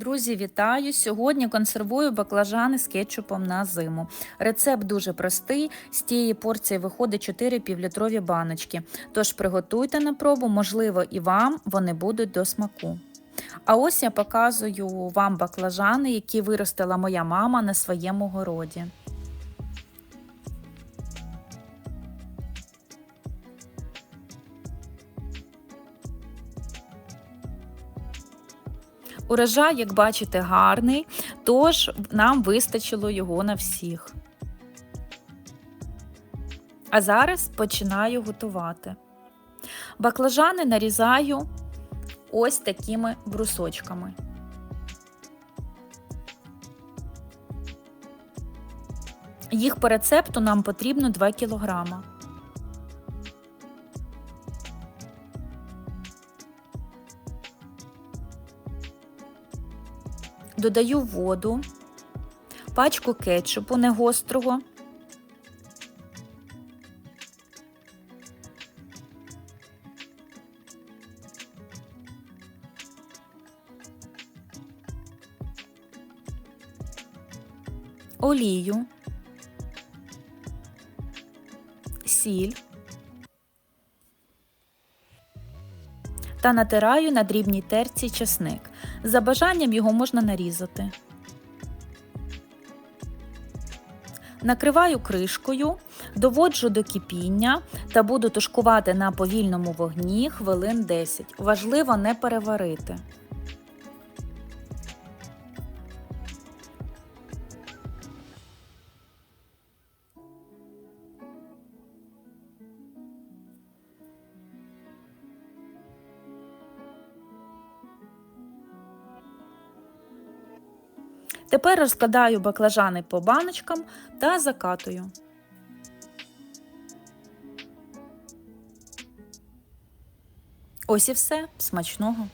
Друзі, вітаю! Сьогодні консервую баклажани з кетчупом на зиму. Рецепт дуже простий. З тієї порції виходить 4 півлітрові баночки. Тож приготуйте на пробу, можливо, і вам вони будуть до смаку. А ось я показую вам баклажани, які виростила моя мама на своєму городі. Урожай, як бачите, гарний, тож нам вистачило його на всіх. А зараз починаю готувати. Баклажани нарізаю ось такими брусочками. Їх по рецепту нам потрібно 2 кілограма. Додаю воду, пачку кетчупу негострого, олію, сіль та натираю на дрібній терці чесник. За бажанням його можна нарізати. Накриваю кришкою, доводжу до кипіння та буду тушкувати на повільному вогні хвилин 10. Важливо не переварити. Тепер розкладаю баклажани по баночкам та закатую. Ось і все. Смачного!